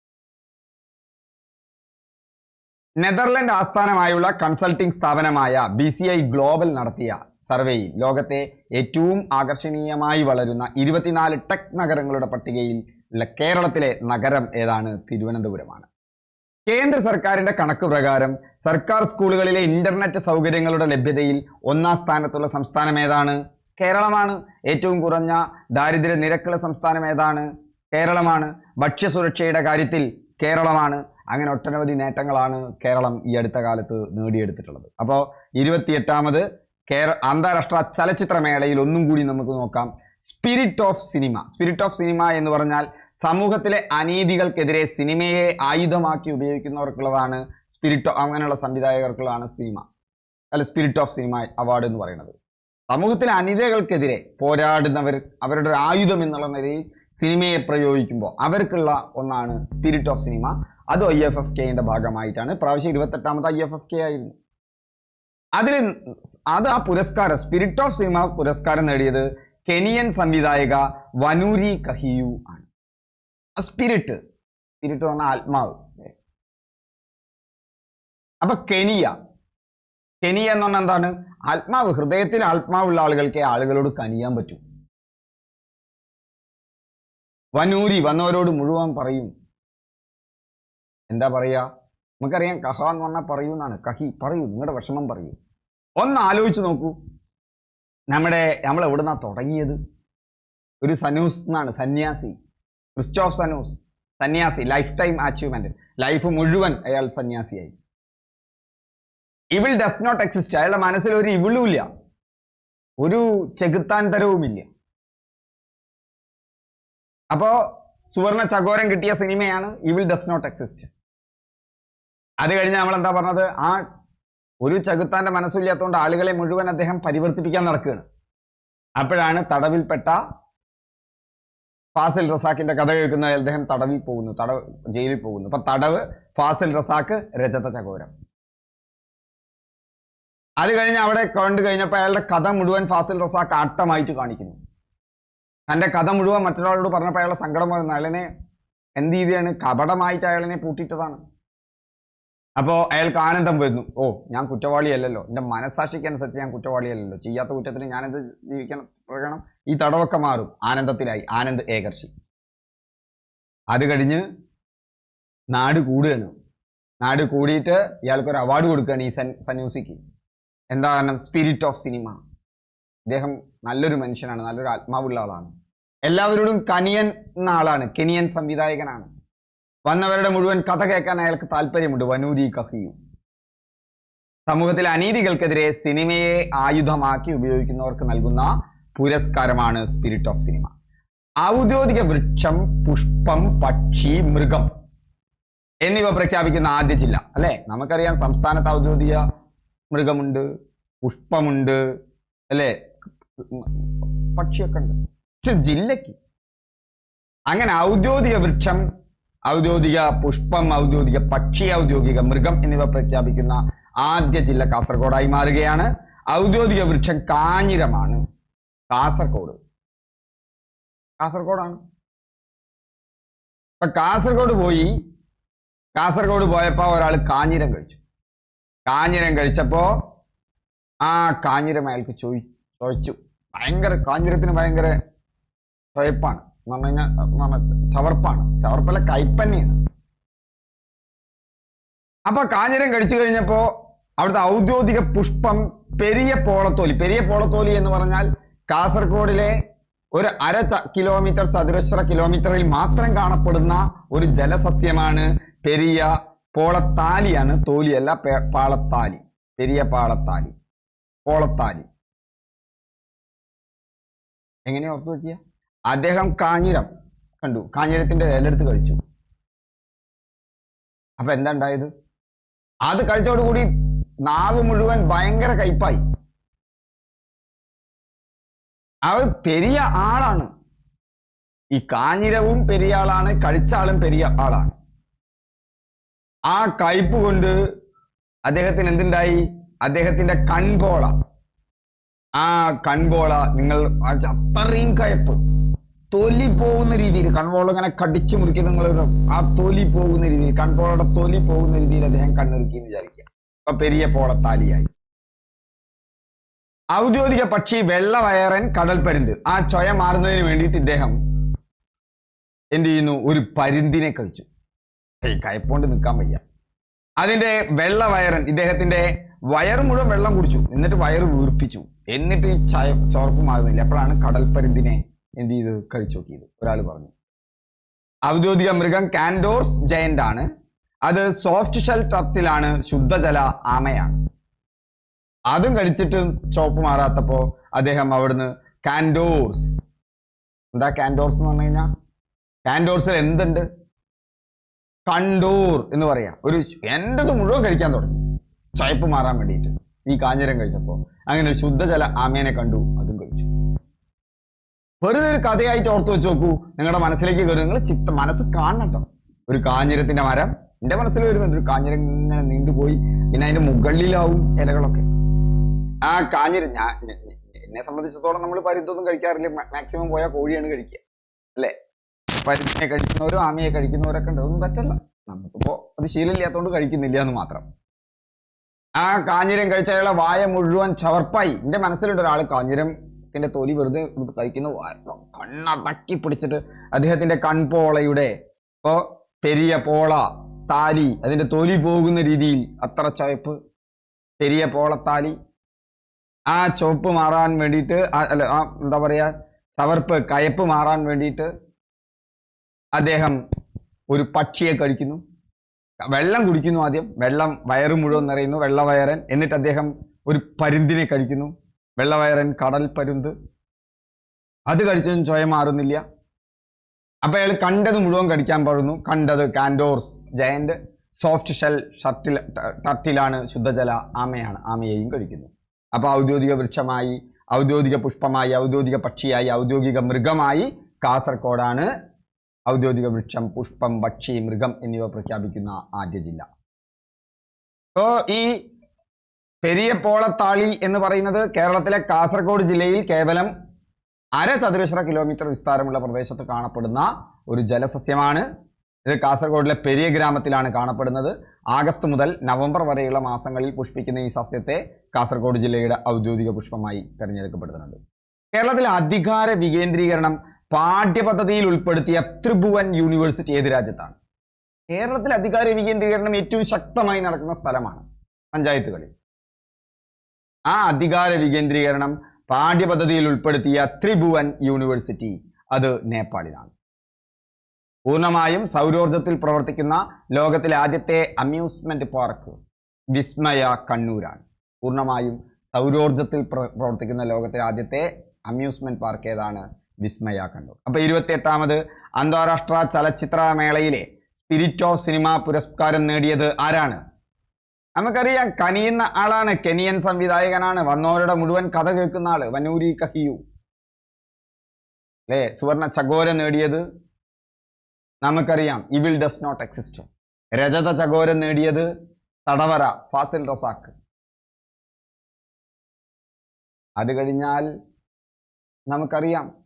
നെതർലൻഡ് ആസ്ഥാനമായുള്ള കൺസൾട്ടിംഗ് സ്ഥാപനമായ ബി സി ഐ ഗ്ലോബൽ നടത്തിയ സർവേയിൽ ലോകത്തെ ഏറ്റവും ആകർഷണീയമായി വളരുന്ന ഇരുപത്തിനാല് ടെക് നഗരങ്ങളുടെ പട്ടികയിൽ ഉള്ള കേരളത്തിലെ നഗരം ഏതാണ്? തിരുവനന്തപുരമാണ്. കേന്ദ്ര സർക്കാരിന്റെ കണക്ക് പ്രകാരം സർക്കാർ സ്കൂളുകളിലെ ഇന്റർനെറ്റ് സൗകര്യങ്ങളുടെ ലഭ്യതയിൽ ഒന്നാം സ്ഥാനത്തുള്ള സംസ്ഥാനം ഏതാണ്? കേരളമാണ് ഏറ്റവും കുറഞ്ഞ ദാരിദ്ര്യ നിരക്കുള്ള സംസ്ഥാനം ഏതാണ്? കേരളമാണ്. ഭക്ഷ്യസുരക്ഷയുടെ കാര്യത്തിൽ കേരളമാണ്. അങ്ങനെ ഒട്ടനവധി നേട്ടങ്ങളാണ് കേരളം ഈ അടുത്ത കാലത്ത് നേടിയെടുത്തിട്ടുള്ളത്. അപ്പോൾ ഇരുപത്തിയെട്ടാമത് കേര അന്താരാഷ്ട്ര ചലച്ചിത്രമേളയിൽ ഒന്നും കൂടി നമുക്ക് നോക്കാം. Spirit of cinema spirit of cinema എന്ന് പറഞ്ഞാൽ സമൂഹത്തിലെ അനീതികൾക്കെതിരെ സിനിമയെ ആയുധമാക്കി ഉപയോഗിക്കുന്നവർക്കുള്ളതാണ് സ്പിരിറ്റ് അങ്ങനെയുള്ള സംവിധായകർക്കുള്ളതാണ് സിനിമ അല്ല സ്പിരിറ്റ് ഓഫ് സിനിമ അവാർഡ് എന്ന് പറയുന്നത്. സമൂഹത്തിലെ അനിതകൾക്കെതിരെ പോരാടുന്നവർ അവരുടെ ഒരു ആയുധം എന്നുള്ള നിലയിൽ സിനിമയെ പ്രയോഗിക്കുമ്പോൾ അവർക്കുള്ള ഒന്നാണ് സ്പിരിറ്റ് ഓഫ് സിനിമ അത് ഐ എഫ് എഫ് കെയുടെ ഭാഗമായിട്ടാണ്. പ്രാവശ്യം ഇരുപത്തെട്ടാമത് ഐ എഫ് എഫ് കെ ആയിരുന്നു. അതിൽ അത് ആ പുരസ്കാരം സ്പിരിറ്റ് ഓഫ് സിനിമ പുരസ്കാരം നേടിയത് കെനിയൻ സംവിധായക വനൂരി കഹിയു ആണ്. സ്പിരിറ്റ് സ്പിരിറ്റ് എന്ന് പറഞ്ഞാൽ ആത്മാവ്. അപ്പൊ കെനിയ കെനിയ എന്ന് പറഞ്ഞാൽ എന്താണ്? ആത്മാവ് ഹൃദയത്തിൽ ആത്മാവുള്ള ആളുകൾക്ക് ആളുകളോട് കനിയാൻ പറ്റൂ. വനൂരി വന്നവരോട് മുഴുവൻ പറയും. എന്താ പറയാ? നമുക്കറിയാം കഹ എന്ന് പറഞ്ഞാൽ പറയൂ എന്നാണ്. കഹി പറയൂ നിങ്ങളുടെ വിഷമം പറയൂ. ഒന്ന് ആലോചിച്ചു നോക്കൂ. നമ്മുടെ നമ്മൾ എവിടുന്നാ തുടങ്ങിയത്? ഒരു സനൂസ് എന്നാണ് സന്യാസി. ക്രിസ്റ്റോഫ് സനൂസ് സന്യാസി ലൈഫ് ടൈം അച്ചീവ്മെന്റ് ലൈഫ് മുഴുവൻ അയാൾ സന്യാസിയായി. ഇവിൾ ഡസ് നോട്ട് എക്സിസ്റ്റ് അയാളുടെ മനസ്സിൽ ഒരു ഇവിളും ഇല്ല. ഒരു ചെകുത്താൻ തരവുമില്ല അപ്പോ സുവർണ ചകോരം കിട്ടിയ സിനിമയാണ് ഇവിൾ ഡസ് നോട്ട് എക്സിസ്റ്റ് അത് കഴിഞ്ഞ് നമ്മൾ എന്താ പറഞ്ഞത്? ആ ഒരു ചകുത്താന്റെ മനസ്സില്ലാത്തതുകൊണ്ട് ആളുകളെ മുഴുവൻ അദ്ദേഹം പരിവർത്തിപ്പിക്കാൻ നടക്കുകയാണ്. അപ്പോഴാണ് തടവിൽപ്പെട്ട ഫാസിൽ റസാഖിന്റെ കഥ കേൾക്കുന്ന അദ്ദേഹം തടവിൽ പോകുന്നു തടവ് ജയിലിൽ പോകുന്നു. അപ്പൊ തടവ് ഫാസിൽ റസാഖ് രജത ചകോരം. അത് കഴിഞ്ഞ് അവിടെ കണ്ടു കഴിഞ്ഞപ്പോൾ അയാളുടെ കഥ മുഴുവൻ ഫാസിൽ റസാഖ് ആട്ടമായിട്ട് കാണിക്കുന്നു. തന്റെ കഥ മുഴുവൻ മറ്റൊരാളോട് പറഞ്ഞപ്പോൾ അയാളുടെ സങ്കടം വരുന്നു അയാളിനെ എന്ത് രീതിയാണ് കപടമായിട്ട് അയാളിനെ പൂട്ടിയിട്ടതാണ്. അപ്പോൾ അയാൾക്ക് ആനന്ദം വരുന്നു. ഓ ഞാൻ കുറ്റവാളിയല്ലല്ലോ. എന്റെ മനസാക്ഷിക്ക് അനുസരിച്ച് ഞാൻ കുറ്റവാളിയല്ലല്ലോ. ചെയ്യാത്ത കുറ്റത്തിന് ഞാനെന്ത് ജീവിക്കണം പറയണം ഈ തടവൊക്കെ മാറും. ആനന്ദത്തിലായി. ആനന്ദ് ഏകർഷി. അത് കഴിഞ്ഞ് നാട് കൂടുകയാണ്. നാട് കൂടിയിട്ട് ഇയാൾക്കൊരു അവാർഡ് കൊടുക്കുകയാണ് ഈ സൻ സന്യൂസിക്ക്. എന്താ കാരണം? സ്പിരിറ്റ് ഓഫ് സിനിമ അദ്ദേഹം നല്ലൊരു മനുഷ്യനാണ് നല്ലൊരു ആത്മാവുള്ള ആളാണ്. എല്ലാവരോടും കനിയൻ എന്ന ആളാണ് കെനിയൻ സംവിധായകനാണ്. വന്നവരുടെ മുഴുവൻ കഥ കേൾക്കാൻ അയാൾക്ക് താല്പര്യമുണ്ട് വനൂരി കഹിയു. സമൂഹത്തിലെ അനീതികൾക്കെതിരെ സിനിമയെ ആയുധമാക്കി ഉപയോഗിക്കുന്നവർക്ക് നൽകുന്ന പുരസ്കാരമാണ് സ്പിരിറ്റ് ഓഫ് സിനിമ ഔദ്യോഗിക വൃക്ഷം പുഷ്പം പക്ഷി മൃഗം എന്നിവ പ്രഖ്യാപിക്കുന്ന ആദ്യ ജില്ല അല്ലെ? നമുക്കറിയാം സംസ്ഥാനത്ത് ഔദ്യോഗിക മൃഗമുണ്ട് പുഷ്പമുണ്ട് അല്ലെ? പക്ഷിയൊക്കെ ഉണ്ട്. പക്ഷെ ജില്ലയ്ക്ക് അങ്ങനെ ഔദ്യോഗിക വൃക്ഷം ഔദ്യോഗിക പുഷ്പം ഔദ്യോഗിക പക്ഷി ഔദ്യോഗിക മൃഗം എന്നിവ പ്രഖ്യാപിക്കുന്ന ആദ്യ ജില്ല കാസർഗോഡായി മാറുകയാണ്. ഔദ്യോഗിക വൃക്ഷം കാഞ്ഞിരമാണ്. കാസർഗോഡ്. കാസർഗോഡാണ്. ഇപ്പൊ കാസർഗോഡ് പോയി കാസർഗോഡ് പോയപ്പോ ഒരാൾ കാഞ്ഞിരം കഴിച്ചു. കാഞ്ഞിരം കഴിച്ചപ്പോ ആ കാഞ്ഞിരം അയാൾക്ക് ചോയി ചോദിച്ചു ഭയങ്കര കാഞ്ഞിരത്തിന് ഭയങ്കര ചുവപ്പാണ് ചവർപ്പാണ്. ചവർപ്പല്ല കൈപ്പന്നെയാണ്. അപ്പൊ കാഞ്ഞിരം കഴിച്ചു കഴിഞ്ഞപ്പോ അവിടുത്തെ ഔദ്യോഗിക പുഷ്പം പെരിയ പോളത്തോലി പെരിയ പോളത്തോലി എന്ന് പറഞ്ഞാൽ കാസർഗോഡിലെ ഒരു അര കിലോമീറ്റർ ചതുരശ്ര കിലോമീറ്ററിൽ മാത്രം കാണപ്പെടുന്ന ഒരു ജലസസ്യമാണ് പെരിയ പോളത്താലിയാണ് തോലിയല്ല പാളത്താലി. പെരിയ പാളത്താലി. പോളത്താലി. എങ്ങനെ ഓർത്തു നോക്കിയ? അദ്ദേഹം കാഞ്ഞിരം കണ്ടു. കാഞ്ഞിരത്തിന്റെ ഇലെടുത്ത് കഴിച്ചു. അപ്പൊ എന്താ ഉണ്ടായത്? അത് കഴിച്ചോടുകൂടി നാവ് മുഴുവൻ ഭയങ്കര കയ്പായി. അവൻ പെരിയ ആളാണ്. ഈ കാഞ്ഞിരവും പെരിയ ആളാണ് കഴിച്ച ആളും പെരിയ ആളാണ്. ആ കയ്പ് കൊണ്ട് അദ്ദേഹത്തിന് എന്തുണ്ടായി? അദ്ദേഹത്തിന്റെ കൺപോള. ആ കൺപോള നിങ്ങൾ അത്രയും കയ്പ്. തൊലി പോകുന്ന രീതിയിൽ കൺപോള ഇങ്ങനെ കടിച്ചു മുറിക്കുന്ന നിങ്ങൾ ആ തൊലി പോകുന്ന രീതിയിൽ കൺപോളയുടെ തൊലി പോകുന്ന രീതിയിൽ അദ്ദേഹം കണ്ണിറുക്കി എന്ന് വിചാരിക്കുക. അപ്പൊ പെരിയ പോളത്താലിയായി. ഔദ്യോഗിക പക്ഷി വെള്ളവയറൻ കടൽപ്പരുന്ത് ആ ചൊയ മാറുന്നതിന് വേണ്ടിയിട്ട് ഇദ്ദേഹം എന്ത് ചെയ്യുന്നു? ഒരു പരുന്തിനെ കഴിച്ചു. ഏയ് കയപ്പോണ്ട് നിൽക്കാൻ വയ്യ. അതിന്റെ വെള്ള വയറൻ ഇദ്ദേഹത്തിന്റെ വയറ് മുഴുവൻ വെള്ളം കുടിച്ചു. എന്നിട്ട് വയറ് വീർപ്പിച്ചു. എന്നിട്ട് ഈ ചയ ചോർപ്പ് മാറുന്നില്ല. അപ്പോഴാണ് കടൽപ്പരുന്തിനെ എന്ത് ചെയ്ത്? കഴിച്ചു നോക്കിയത്. ഒരാൾ പറഞ്ഞു. ഔദ്യോഗിക മൃഗം കാൻഡോർസ് ജയന്റ് ആണ്. അത് സോഫ്റ്റ് ഷെൽ ടർട്ടിലാണ് ശുദ്ധജല ആമയാണ്. അതും കഴിച്ചിട്ടും ചോപ്പ് മാറാത്തപ്പോ അദ്ദേഹം അവിടുന്ന് കാൻഡോർസ്. എന്താ കാൻഡോർസ് എന്ന് പറഞ്ഞു കഴിഞ്ഞാൽ കാൻഡോർസിൽ എന്തുണ്ട്? കണ്ടൂർ എന്ന് പറയാം. ഒരു എന്റെത് മുഴുവൻ കഴിക്കാൻ തുടങ്ങി. ചയപ്പ് മാറാൻ വേണ്ടിയിട്ട്. ഈ കാഞ്ഞിരം കഴിച്ചപ്പോൾ അങ്ങനെ ഒരു ശുദ്ധജല ആമേനെ കണ്ടു അതും കഴിച്ചു. വെറുതെ ഒരു കഥയായിട്ട് ഓർത്ത് വെച്ച് നോക്കൂ. നിങ്ങളുടെ മനസ്സിലേക്ക് കയറി നിങ്ങൾ ചിത്ത മനസ്സ് കാണണം ഒരു കാഞ്ഞിരത്തിന്റെ മരം എന്റെ മനസ്സിൽ വരുന്നുണ്ട് ഒരു കാഞ്ഞിരം ഇങ്ങനെ നീണ്ടുപോയി പിന്നെ അതിന്റെ മുകളിലാവും ഇലകളൊക്കെ. ആ കാഞ്ഞിരം ഞാൻ എന്നെ സംബന്ധിച്ചിടത്തോളം നമ്മൾ പരിത്തൊന്നും കഴിക്കാറില്ല. മാക്സിമം പോയാൽ കോഴിയാണ് കഴിക്കുക. അല്ലേ? പരുന്തിനെ കഴിക്കുന്നവരും ആമയെ കഴിക്കുന്നവരൊക്കെ ഉണ്ട്. അതൊന്നും തെറ്റല്ല. നമുക്കിപ്പോ അത് ശീലമില്ലാത്തതുകൊണ്ട് കഴിക്കുന്നില്ല എന്ന് മാത്രം. ആ കാഞ്ഞിരം കഴിച്ച അയാളെ വായ മുഴുവൻ ചവർപ്പായി. എന്റെ മനസ്സിലുണ്ട് ഒരാൾ കാഞ്ഞിരത്തിന്റെ തൊലി വെറുതെ കഴിക്കുന്ന. കണ്ണടക്കി പിടിച്ചിട്ട് അദ്ദേഹത്തിന്റെ കൺപോളയുടെ ഇപ്പോ പെരിയ പോള താലി അതിന്റെ തൊലി പോകുന്ന രീതിയിൽ അത്ര ചവപ്പ്. പെരിയ പോളത്താലി ആ ചുവപ്പ് മാറാൻ വേണ്ടിയിട്ട് അല്ല ആ എന്താ പറയാ ചവർപ്പ് കയപ്പ് മാറാൻ വേണ്ടിയിട്ട് അദ്ദേഹം ഒരു പക്ഷിയെ കഴിക്കുന്നു. വെള്ളം കുടിക്കുന്നു ആദ്യം. വെള്ളം വയറ് മുഴുവൻ നിറയുന്നു. വെള്ളവയറൻ. എന്നിട്ട് അദ്ദേഹം ഒരു പരുന്തിനെ കഴിക്കുന്നു. വെള്ളവയറൻ കടൽ പരുന്ത്. അത് കഴിച്ചതും ചോയ മാറുന്നില്ല. അപ്പൊ അയാൾ കണ്ടത് മുഴുവൻ കടിക്കാൻ പാടുന്നു. കണ്ടത് കാൻഡോർസ് ജയന്റ്. സോഫ്റ്റ് ഷെൽ ഷർട്ടിൽ ടർട്ടിലാണ് ശുദ്ധജല ആമയാണ് ആമയെയും കഴിക്കുന്നു. അപ്പൊ ഔദ്യോഗിക വൃക്ഷമായി ഔദ്യോഗിക പുഷ്പമായി ഔദ്യോഗിക പക്ഷിയായി ഔദ്യോഗിക മൃഗമായി കാസർഗോഡാണ് ഔദ്യോഗിക വൃക്ഷം പുഷ്പം പക്ഷി മൃഗം എന്നിവ പ്രഖ്യാപിക്കുന്ന ആദ്യ ജില്ല. ഇപ്പോ ഈ പെരിയ പോളത്താളി എന്ന് പറയുന്നത് കേരളത്തിലെ കാസർഗോഡ് ജില്ലയിൽ കേവലം അര ചതുരശ്ര കിലോമീറ്റർ വിസ്താരമുള്ള പ്രദേശത്ത് കാണപ്പെടുന്ന ഒരു ജലസസ്യമാണ്. ഇത് കാസർഗോഡിലെ പെരിയ ഗ്രാമത്തിലാണ് കാണപ്പെടുന്നത്. ആഗസ്റ്റ് മുതൽ നവംബർ വരെയുള്ള മാസങ്ങളിൽ പുഷ്പിക്കുന്ന ഈ സസ്യത്തെ കാസർഗോഡ് ജില്ലയുടെ ഔദ്യോഗിക പുഷ്പമായി തിരഞ്ഞെടുക്കപ്പെടുന്നുണ്ട്. കേരളത്തിലെ അധികാര വികേന്ദ്രീകരണം പാഠ്യപദ്ധതിയിൽ ഉൾപ്പെടുത്തിയ ത്രിഭുവൻ യൂണിവേഴ്സിറ്റി ഏത് രാജ്യത്താണ്? കേരളത്തിൽ അധികാര വികേന്ദ്രീകരണം ഏറ്റവും ശക്തമായി നടക്കുന്ന സ്ഥലമാണ് പഞ്ചായത്തുകളിൽ. ആ അധികാര വികേന്ദ്രീകരണം പാഠ്യപദ്ധതിയിൽ ഉൾപ്പെടുത്തിയ ത്രിഭുവൻ യൂണിവേഴ്സിറ്റി അത് നേപ്പാളിലാണ്. പൂർണമായും സൗരോർജത്തിൽ പ്രവർത്തിക്കുന്ന ലോകത്തിലെ ആദ്യത്തെ അമ്യൂസ്മെന്റ് പാർക്ക് വിസ്മയ കണ്ണൂരാണ്. പൂർണമായും സൗരോർജത്തിൽ പ്രവർത്തിക്കുന്ന ലോകത്തിലെ ആദ്യത്തെ അമ്യൂസ്മെന്റ് പാർക്ക് ഏതാണ്? വിസ്മയ കണ്ടു അപ്പോൾ ഇരുപത്തി ഇരുപത്തിയെട്ടാമത് അന്താരാഷ്ട്ര ചലച്ചിത്ര മേളയിലെ സ്പിരിറ്റ് ഓഫ് സിനിമ പുരസ്കാരം നേടിയത് ആരാണ്? നമുക്കറിയാം കനിയുന്ന ആളാണ് കെനിയൻ സംവിധായകനാണ്. വന്നവരുടെ മുഴുവൻ കഥ കേൾക്കുന്ന ആൾ വനൂരി കഹിയു. അല്ലേ സുവർണ ചകോര നേടിയത്? നമുക്കറിയാം ഇവിൽ ഡസ് നോട്ട് എക്സിസ്റ്റ്. രജത ചകോര നേടിയത് തടവര ഫാസിൽ റസാക്ക്. അത് കഴിഞ്ഞാൽ നമുക്കറിയാം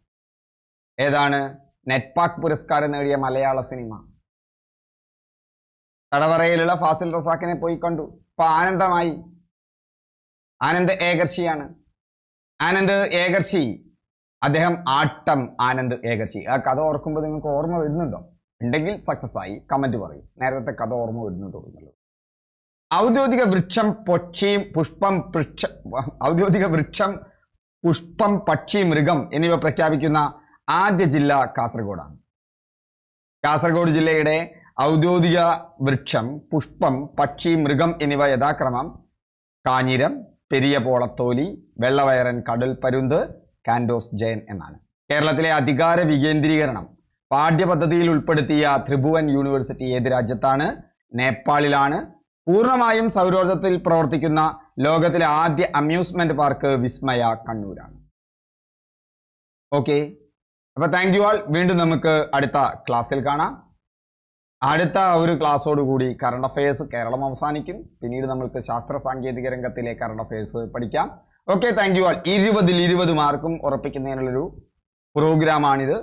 ഏതാണ്? നെറ്റ്പാക്ക് പുരസ്കാരം നേടിയ മലയാള സിനിമ. തടവറയിലുള്ള ഫാസിൽ റസാക്കിനെ പോയി കണ്ടു. ഇപ്പൊ ആനന്ദമായി. ആനന്ദ് ഏകർഷിയാണ്. ആനന്ദ് ഏകർഷി. അദ്ദേഹം ആട്ടം ആനന്ദ് ഏകർഷി. ആ കഥ ഓർക്കുമ്പോൾ നിങ്ങൾക്ക് ഓർമ്മ വരുന്നുണ്ടോ? ഉണ്ടെങ്കിൽ സക്സസ് ആയി. കമന്റ് പറയും. നേരത്തെ കഥ ഓർമ്മ വരുന്നുണ്ടോ എന്നുള്ളത്. ഔദ്യോഗിക വൃക്ഷം പക്ഷിയും പുഷ്പം വൃക്ഷ ഔദ്യോഗിക വൃക്ഷം പുഷ്പം പക്ഷി മൃഗം എന്നിവ പ്രഖ്യാപിക്കുന്ന ആദ്യ ജില്ല കാസർഗോഡാണ്. കാസർഗോഡ് ജില്ലയുടെ ഔദ്യോഗിക വൃക്ഷം പുഷ്പം പക്ഷി മൃഗം എന്നിവ യഥാക്രമം കാഞ്ഞിരം പെരിയ പോളത്തോലി വെള്ളവയറൻ കടൽ പരുന്ത് കാൻഡോസ് ജയൻ എന്നാണ്. കേരളത്തിലെ അധികാര വികേന്ദ്രീകരണം പാഠ്യപദ്ധതിയിൽ ഉൾപ്പെടുത്തിയ ത്രിഭുവൻ യൂണിവേഴ്സിറ്റി ഏത് രാജ്യത്താണ്? നേപ്പാളിലാണ്. പൂർണമായും സൗരോർജത്തിൽ പ്രവർത്തിക്കുന്ന ലോകത്തിലെ ആദ്യ അമ്യൂസ്മെന്റ് പാർക്ക് വിസ്മയ കണ്ണൂരാണ്. ഓക്കെ. അപ്പൊ താങ്ക് യു ആൾ വീണ്ടും നമുക്ക് അടുത്ത ക്ലാസ്സിൽ കാണാം. അടുത്ത ഒരു ക്ലാസ്സോട് കൂടി കറണ്ട് അഫയേഴ്സ് കേരളം അവസാനിക്കും. പിന്നീട് നമുക്ക് ശാസ്ത്ര സാങ്കേതിക രംഗത്തിലെ കറണ്ട് അഫയേഴ്സ് പഠിക്കാം. ഓക്കെ താങ്ക് യു ആൾ ഇരുപതിൽ ഇരുപത് മാർക്കും ഉറപ്പിക്കുന്നതിനുള്ളൊരു പ്രോഗ്രാമാണിത്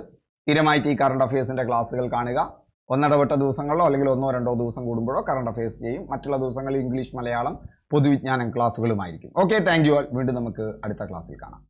സ്ഥിരമായിട്ട് ഈ കറണ്ട് അഫയേഴ്സിന്റെ ക്ലാസ്സുകൾ കാണുക. ഒന്നിടവിട്ട ദിവസങ്ങളിലോ അല്ലെങ്കിൽ ഒന്നോ രണ്ടോ ദിവസം കൂടുമ്പോഴോ കറണ്ട് അഫയേഴ്സ് ചെയ്യും. മറ്റുള്ള ദിവസങ്ങളിൽ ഇംഗ്ലീഷ് മലയാളം പൊതുവിജ്ഞാനം ക്ലാസ്സുകളുമായിരിക്കും ഓക്കെ താങ്ക് യു ആൾ വീണ്ടും നമുക്ക് അടുത്ത ക്ലാസ്സിൽ കാണാം.